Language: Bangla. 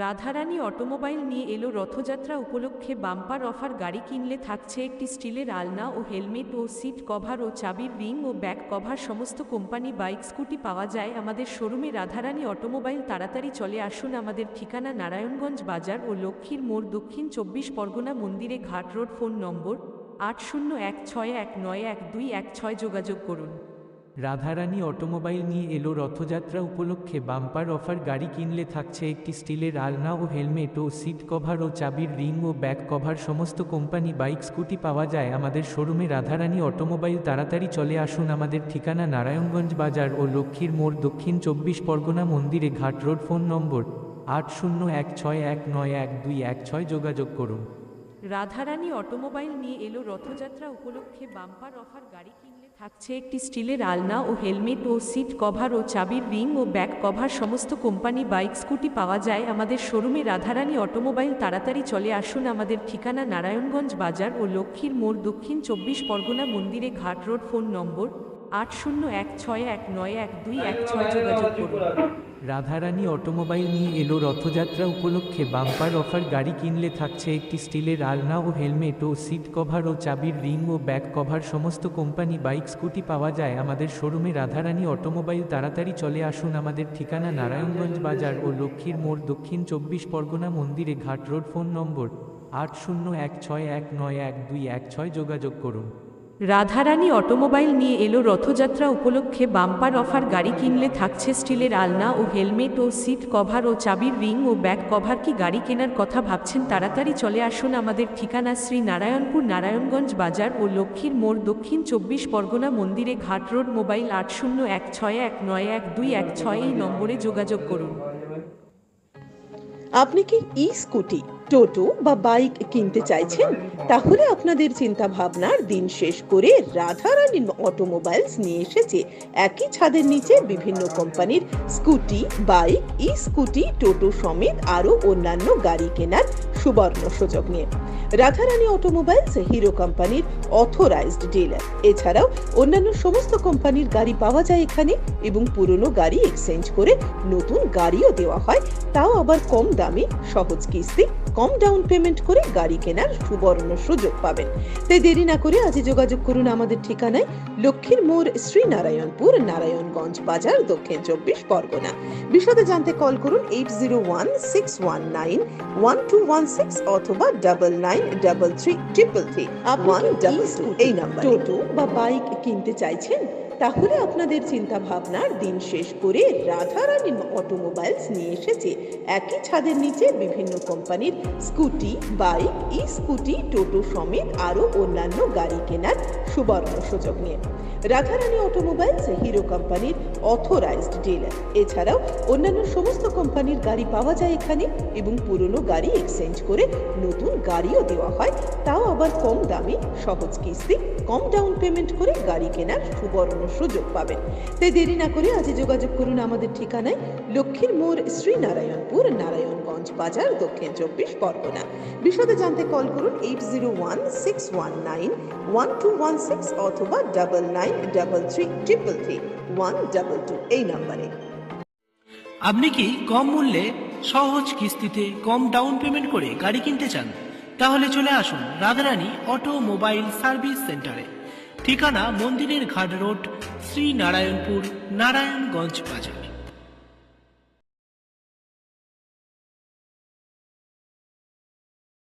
রাধারানী অটোমোবাইল নিয়ে এলো রথযাত্রা উপলক্ষে বাম্পার অফার গাড়ি কিনলে থাকছে একটি স্টিলের আলনা ও হেলমেট ও সিট কভার ও চাবির রিং ও ব্যাক কভার। সমস্ত কোম্পানি বাইক, স্কুটি পাওয়া যায়। আমাদের শোরুমে রাধারানী অটোমোবাইল তাড়াতাড়ি চলে আসুন আমাদের ঠিকানা নারায়ণগঞ্জ বাজার ও লক্ষ্মীর মোড় দক্ষিণ চব্বিশ পরগনা মন্দিরে ঘাট রোড ফোন নম্বর আট শূন্য এক ছয় এক নয় এক দুই এক ছয় যোগাযোগ করুন। রাধারানী অটোমোবাইল নিয়ে এলো রথযাত্রা উপলক্ষে বাম্পার অফার গাড়ি কিনলে থাকছে একটি স্টিলের আলনা ও হেলমেট ও সিট কভার ও চাবির রিং ও ব্যাক কভার। সমস্ত কোম্পানি বাইক, স্কুটি পাওয়া যায় আমাদের শোরুমে। রাধারানী অটোমোবাইল তাড়াতাড়ি চলে আসুন আমাদের ঠিকানা নারায়ণগঞ্জ বাজার ও লক্ষ্মীর মোড় দক্ষিণ চব্বিশ পরগনা মন্দিরে ঘাট রোড ফোন নম্বর আট শূন্য এক ছয় এক নয় এক দুই এক ছয় যোগাযোগ করুন। রাধারানী অটোমোবাইল নিয়ে এলো রথযাত্রা উপলক্ষে বাম্পার অফার গাড়ি কিনলে থাকছে একটি স্টিলের আলনা ও হেলমেট ও সিট কভার ও চাবির রিং ও ব্যাক কভার। সমস্ত কোম্পানি বাইক, স্কুটি পাওয়া যায়। আমাদের শোরুমে রাধারানী অটোমোবাইল তাড়াতাড়ি চলে আসুন। আমাদের ঠিকানা নারায়ণগঞ্জ বাজার ও লক্ষ্মীর মোড় দক্ষিণ চব্বিশ পরগনা মন্দিরে ঘাট রোড ফোন নম্বর আট শূন্য এক ছয় এক নয় এক দুই এক ছয় যোগাযোগ করুন। রাধারানী অটোমোবাইল নিয়ে এলো রথযাত্রা উপলক্ষে বাম্পার অফার গাড়ি কিনলে থাকছে একটি স্টিলের আলনা ও হেলমেট ও সিট কভার ও চাবির রিং ও ব্যাক কভার। সমস্ত কোম্পানি বাইক, স্কুটি পাওয়া যায় আমাদের শোরুমে। রাধারানী অটোমোবাইল তাড়াতাড়ি চলে আসুন আমাদের ঠিকানা নারায়ণগঞ্জ বাজার ও লক্ষ্মীর মোড় দক্ষিণ চব্বিশ পরগনা মন্দিরে ঘাট রোড ফোন নম্বর আট শূন্য এক ছয় এক নয় এক দুই এক ছয় যোগাযোগ করুন। রাধারানী অটোমোবাইল নিয়ে এলো রথযাত্রা উপলক্ষে বাম্পার অফার গাড়ি কিনলে থাকছে স্টিলের আলনা ও হেলমেট ও সিট কভার ও চাবির রিং ও ব্যাক কভার। কি গাড়ি কেনার কথা ভাবছেন? তাড়াতাড়ি চলে আসুন আমাদের ঠিকানা শ্রী নারায়ণপুর নারায়ণগঞ্জ বাজার ও লক্ষ্মীর মোড় দক্ষিণ চব্বিশ পরগনা মন্দিরে ঘাট রোড মোবাইল আট শূন্য এক ছয় এক নয় এক দুই এক ছয় এই নম্বরে যোগাযোগ করুন। আপনি কি ই স্কুটি টোটো বা বাইক কিনতে চাইছেন, তাহলে আপনাদের চিন্তা ভাবনার দিন শেষ করে রাধারানী অটোমোবাইলস নিয়ে এসেছে। একই ছাদের নিচে বিভিন্ন কোম্পানির Scooty, bike e Scooty toto সমেত আরও অন্যান্য গাড়ি কেনার সুবর্ণ সুযোগ নিয়ে। রাধারানী অটোমোবাইলস হিরো কোম্পানির অথরাইজড ডিলার। এছাড়াও অন্যান্য সমস্ত কোম্পানির গাড়ি পাওয়া যায় এখানে এবং পুরনো গাড়ি এক্সচেঞ্জ করে নতুন গাড়িও দেওয়া হয়, তাও আবার কম দামে সহজ কিস্তি কম ডাউন পেমেন্ট করে গাড়ি কেনার সুবর্ণ সুযোগ পাবেন। তাই দেরি না করে আজই যোগাযোগ করুন আমাদের ঠিকানায় লক্ষ্মীর মোড় শ্রীনারায়ণপুর নারায়ণগঞ্জ বাজার দক্ষিণ চব্বিশ পরগনা। বিশদে জানতে কল করুন eight zero one six one nine one two one six অথবা double nine double three triple three. One double two এই নাম্বার। টোটো বা বাইক কিনতে চাইছেন? তাহলে আপনাদের চিন্তা ভাবনার দিন শেষ করে রাধারানী অটোমোবাইলস নিয়ে এসেছে। একই ছাদের নিচে বিভিন্ন কোম্পানির Scooty, bike e Scooty toto সমেত আরও অন্যান্য গাড়ি কেনার সুবর্ণ সুযোগ নিয়ে। রাধারানী অটোমোবাইলস হিরো কোম্পানির অথরাইজড ডিলার। এছাড়াও অন্যান্য সমস্ত কোম্পানির গাড়ি পাওয়া যায় এখানে এবং পুরনো গাড়ি এক্সচেঞ্জ করে নতুন গাড়িও দেওয়া হয়। তাও আবার কম দামে সহজ কিস্তি, কম ডাউন পেমেন্ট করে গাড়ি কেনার সুবর্ণ সুযোগ পাবেন। তাই দেরি না করে আজই যোগাযোগ করুন আমাদের ঠিকানায় লক্ষ্মীর মোড়, শ্রীনারায়ণপুর, নারায়ণগঞ্জ বাজার, দক্ষিণ চব্বিশ পরগনা। বিশদে জানতে কল করুন eight zero one six one nine one two one six অথবা double nine double three triple three one double two এই নাম্বারে। আপনি কি কম মূল্যে সহজ কিস্তিতে কম ডাউন পেমেন্ট করে গাড়ি কিনতে চান? তাহলে চলে আসুন রাধারানী অটো মোবাইল সার্ভিস সেন্টারে। ঠিকানা মন্দিরের ঘাট রোড শ্রী নারায়ণপুর নারায়ণগঞ্জ বাজার।